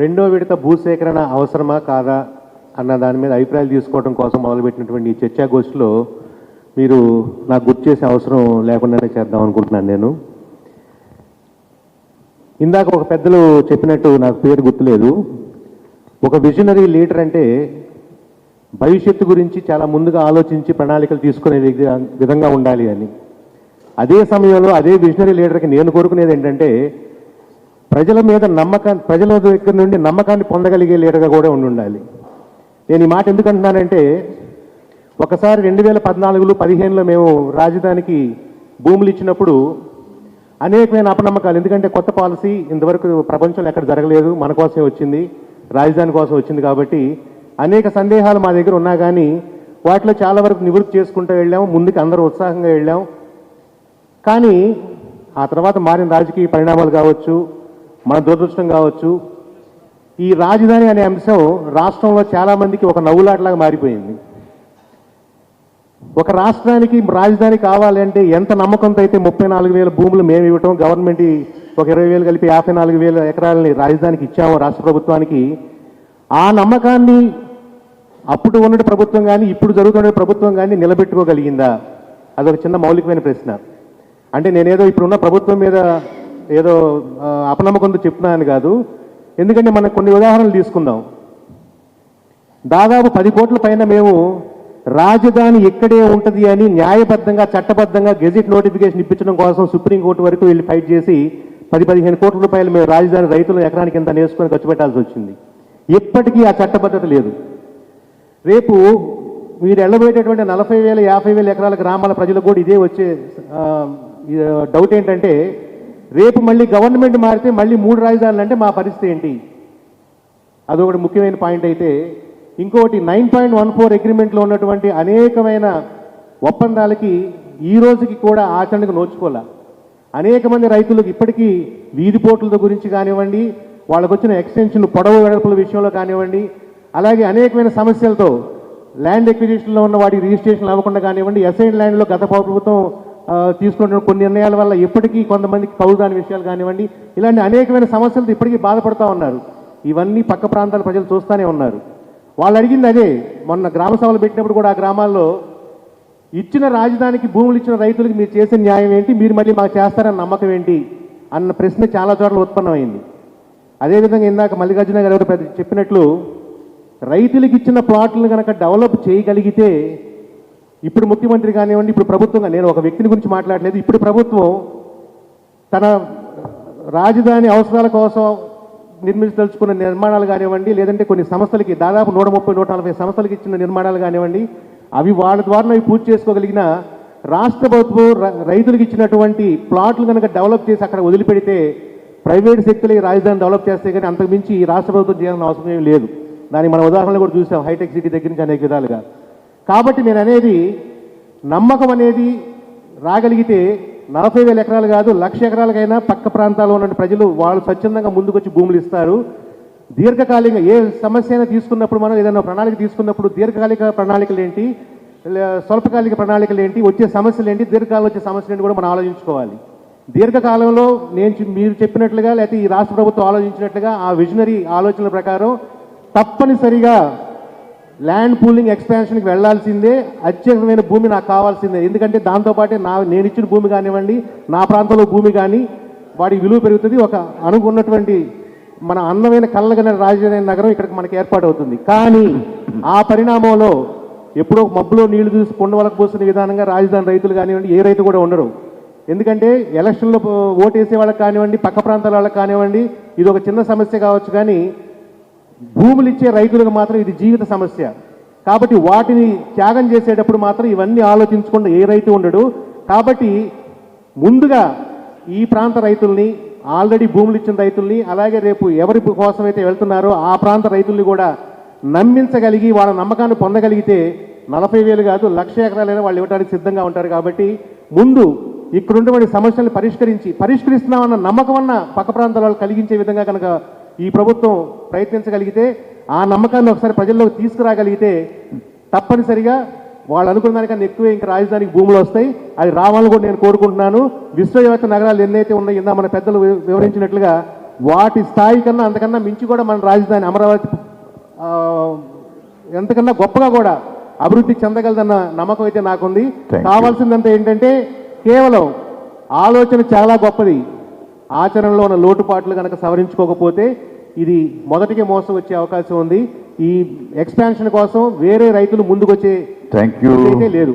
రెండో విడత భూసేకరణ అవసరమా కాదా అన్న దాని మీద అభిప్రాయాలు తీసుకోవడం కోసం మొదలుపెట్టినటువంటి ఈ చర్చాగోష్ఠిలో మీరు నాకు గుర్తు చేసే అవసరం లేకుండానే చేద్దాం అనుకుంటున్నాను నేను. ఇందాక ఒక పెద్దలు చెప్పినట్టు నాకు పేరు గుర్తులేదు. ఒక విజనరీ లీడర్ అంటే భవిష్యత్తు గురించి చాలా ముందుగా ఆలోచించి ప్రణాళికలు తీసుకునే విధంగా ఉండాలి అని. అదే సమయంలో అదే విజనరీ లీడర్కి నేను కోరుకునేది ఏంటంటే ప్రజల మీద నమ్మకాన్ని ప్రజల దగ్గర నుండి నమ్మకాన్ని పొందగలిగే లీడర్గా కూడా ఉండి ఉండాలి నేను ఈ మాట ఎందుకు అంటున్నానంటే ఒకసారి రెండు వేల పద్నాలుగులో పదిహేనులో మేము రాజధానికి భూములు ఇచ్చినప్పుడు అనేకమైన అపనమ్మకాలు ఎందుకంటే కొత్త పాలసీ ఇంతవరకు ప్రపంచంలో ఎక్కడ జరగలేదు మన కోసమే వచ్చింది రాజధాని కోసం వచ్చింది కాబట్టి అనేక సందేహాలు మా దగ్గర ఉన్నా కానీ వాటిలో చాలా వరకు నివృత్తి చేసుకుంటూ వెళ్ళాము ముందుకు అందరూ ఉత్సాహంగా వెళ్ళాం కానీ ఆ తర్వాత మారిన రాజకీయ పరిణామాలు కావచ్చు మన దురదృష్టం కావచ్చు. ఈ రాజధాని అనే అంశం రాష్ట్రంలో చాలామందికి ఒక నవ్వులాటలాగా మారిపోయింది. ఒక రాష్ట్రానికి రాజధాని కావాలంటే ఎంత నమ్మకంతో అయితే ముప్పై నాలుగు వేల భూములు మేము ఇవ్వటం గవర్నమెంట్ ఒక ఇరవై వేలు కలిపి యాభై నాలుగు వేల ఎకరాలని రాజధానికి ఇచ్చాము రాష్ట్ర ప్రభుత్వానికి ఆ నమ్మకాన్ని అప్పుడు ఉన్న ప్రభుత్వం కానీ ఇప్పుడు జరుగుతున్న ప్రభుత్వం కానీ నిలబెట్టుకోగలిగిందా? అదొక చిన్న మౌలికమైన ప్రశ్న. అంటే నేనేదో ఇప్పుడున్న ప్రభుత్వం మీద ఏదో ఆ, అపనమ్మకంతో చెప్తున్నాను కాదు. ఎందుకంటే మనం కొన్ని ఉదాహరణలు తీసుకుందాం. దాదాపు పది కోట్ల పైన మేము రాజధాని ఇక్కడే ఉంటుంది అని న్యాయబద్ధంగా చట్టబద్ధంగా గెజిట్ నోటిఫికేషన్ ఇప్పించడం కోసం సుప్రీంకోర్టు వరకు వెళ్ళి ఫైట్ చేసి పది పదిహేను కోట్ల రూపాయలు మేము రాజధాని రైతులు ఎకరానికి ఎంత నేర్చుకొని ఖర్చు పెట్టాల్సి వచ్చింది. ఇప్పటికీ ఆ చట్టబద్ధత లేదు. రేపు మీరు వెళ్ళబోయేటటువంటి నలభై వేల యాభై వేల ఎకరాల గ్రామాల ప్రజలకు కూడా ఇదే వచ్చే డౌట్ ఏంటంటే రేపు మళ్ళీ గవర్నమెంట్ మారితే మళ్ళీ మూడు రాజధానులు అంటే మా పరిస్థితి ఏంటి? అదొకటి ముఖ్యమైన పాయింట్ అయితే ఇంకొకటి నైన్ పాయింట్ వన్ ఫోర్ అగ్రిమెంట్లో ఉన్నటువంటి అనేకమైన ఒప్పందాలకి ఈ రోజుకి కూడా ఆచరణకు నోచుకోలే అనేక మంది రైతులకు ఇప్పటికీ వీధి పోర్టుల గురించి కానివ్వండి వాళ్ళకు వచ్చిన ఎక్స్టెన్షన్ పొడవు వెడల్పుల విషయంలో కానివ్వండి అలాగే అనేకమైన సమస్యలతో ల్యాండ్ ఎక్విజిషన్లో ఉన్న వాటికి రిజిస్ట్రేషన్ అవ్వకుండా కానివ్వండి ఎస్ఐన్ ల్యాండ్లో గత ప్రభుత్వం తీసుకుంటున్న కొన్ని నిర్ణయాల వల్ల ఇప్పటికీ కొంతమందికి కౌలుదాని విషయాలు కానివ్వండి ఇలాంటి అనేకమైన సమస్యలతో ఇప్పటికీ బాధపడుతూ ఉన్నారు. ఇవన్నీ పక్క ప్రాంతాల ప్రజలు చూస్తూనే ఉన్నారు. వాళ్ళు అడిగింది అదే మొన్న గ్రామ సభలు పెట్టినప్పుడు కూడా ఆ గ్రామాల్లో ఇచ్చిన రాజధానికి భూములు ఇచ్చిన రైతులకు మీరు చేసే న్యాయం ఏంటి మీరు మళ్ళీ మాకు చేస్తారన్న నమ్మకం ఏంటి అన్న ప్రశ్న చాలా చోట్ల ఉత్పన్నమైంది. అదేవిధంగా ఇందాక మల్లికార్జున గారు ఎవరు చెప్పినట్లు రైతులకు ఇచ్చిన ప్లాట్లను కనుక డెవలప్ చేయగలిగితే ఇప్పుడు ముఖ్యమంత్రి కానివ్వండి ఇప్పుడు ప్రభుత్వంగా నేను ఒక వ్యక్తిని గురించి మాట్లాడలేదు. ఇప్పుడు ప్రభుత్వం తన రాజధాని అవసరాల కోసం నిర్మించదలుచుకున్న నిర్మాణాలు కానివ్వండి లేదంటే కొన్ని సంస్థలకి దాదాపు నూట ముప్పై నూట నలభై సంస్థలకి ఇచ్చిన నిర్మాణాలు కానివ్వండి అవి వాళ్ళ ద్వారా అవి పూర్తి చేసుకోగలిగిన రాష్ట్ర ప్రభుత్వం రైతులకు ఇచ్చినటువంటి ప్లాట్లు కనుక డెవలప్ చేసి అక్కడ వదిలిపెడితే ప్రైవేట్ శక్తులు ఈ రాజధాని డెవలప్ చేస్తే కానీ అంతకుమించి ఈ రాష్ట్ర ప్రభుత్వం చేయాల్సిన అవసరం ఏమీ లేదు. దానికి మన ఉదాహరణలు కూడా చూసాం హైటెక్ సిటీ దగ్గర నుంచి అనేక విధాలుగా. కాబట్టి నేను అనేది నమ్మకం అనేది రాగలిగితే నలభై వేల ఎకరాలు కాదు లక్ష ఎకరాలకైనా పక్క ప్రాంతాల్లో ఉన్న ప్రజలు వాళ్ళు స్వచ్ఛందంగా ముందుకొచ్చి భూములు ఇస్తారు. దీర్ఘకాలిక ఏ సమస్య అయినా తీసుకున్నప్పుడు మనం ఏదైనా ప్రణాళిక తీసుకున్నప్పుడు దీర్ఘకాలిక ప్రణాళికలు ఏంటి స్వల్పకాలిక ప్రణాళికలు ఏంటి వచ్చే సమస్యలు ఏంటి దీర్ఘకాలం వచ్చే సమస్యలు ఏంటి కూడా మనం ఆలోచించుకోవాలి. దీర్ఘకాలంలో నేను మీరు చెప్పినట్లుగా లేకపోతే ఈ రాష్ట్ర ప్రభుత్వం ఆలోచించినట్లుగా ఆ విజనరీ ఆలోచనల ప్రకారం తప్పనిసరిగా ల్యాండ్ పూలింగ్ ఎక్స్పాన్షన్కి వెళ్ళాల్సిందే. అత్యధికమైన భూమి నాకు కావాల్సిందే. ఎందుకంటే దాంతోపాటే నా నేను ఇచ్చిన భూమి కానివ్వండి నా ప్రాంతంలో భూమి కానీ వాడి విలువ పెరుగుతుంది. ఒక అనుకున్నటువంటి మన అందమైన కళ్ళగన రాజధాని నగరం ఇక్కడికి మనకి ఏర్పాటు అవుతుంది కానీ ఆ పరిణామంలో ఎప్పుడో మబ్బులో నీళ్ళు చూసి కొండవలకు పోసిన విధానంగా రాజధాని రైతులు కానివ్వండి ఏ రైతు కూడా ఉండరు. ఎందుకంటే ఎలక్షన్లో ఓటేసే వాళ్ళకి కానివ్వండి పక్క ప్రాంతాల వాళ్ళకి కానివ్వండి ఇది ఒక చిన్న సమస్య కావచ్చు కానీ భూములు ఇచ్చే రైతులకు మాత్రం ఇది జీవిత సమస్య. కాబట్టి వాటిని త్యాగం చేసేటప్పుడు మాత్రం ఇవన్నీ ఆలోచించకుండా ఏ రైతు ఉండడు. కాబట్టి ముందుగా ఈ ప్రాంత రైతుల్ని ఆల్రెడీ భూములు ఇచ్చిన రైతుల్ని అలాగే రేపు ఎవరి కోసమైతే వెళ్తున్నారో ఆ ప్రాంత రైతుల్ని కూడా నమ్మించగలిగి వాళ్ళ నమ్మకాన్ని పొందగలిగితే నలభై వేలు కాదు లక్ష ఎకరాలైనా వాళ్ళు ఇవ్వడానికి సిద్ధంగా ఉంటారు. కాబట్టి ముందు ఇక్కడ ఉన్నటువంటి సమస్యలను పరిష్కరించి పరిష్కరిస్తున్నామన్న నమ్మకం అన్న పక్క ప్రాంతాల వాళ్ళు కలిగించే విధంగా కనుక ఈ ప్రభుత్వం ప్రయత్నించగలిగితే ఆ నమ్మకాన్ని ఒకసారి ప్రజల్లోకి తీసుకురాగలిగితే తప్పనిసరిగా వాళ్ళు అనుకున్న దానికన్నా ఎక్కువే ఇంకా రాజధానికి భూములు వస్తాయి. అది రావాలని కూడా నేను కోరుకుంటున్నాను. విశ్వవ్యాప్త నగరాలు ఎన్నైతే ఉన్నాయో ఇందా మన పెద్దలు వివరించినట్లుగా వాటి స్థాయి కన్నా అంతకన్నా మించి కూడా మన రాజధాని అమరావతి ఎంతకన్నా గొప్పగా కూడా అభివృద్ధి చెందగలదన్న నమ్మకం అయితే నాకుంది. కావాల్సిందంతా ఏంటంటే కేవలం ఆలోచన చాలా గొప్పది. ఆచరణలో ఉన్న లోటుపాట్లు కనుక సవరించుకోకపోతే ఇది మొదటికే మోసం వచ్చే అవకాశం ఉంది. ఈ ఎక్స్పాన్షన్ కోసం వేరే రైతులు ముందుకొచ్చే లేదు.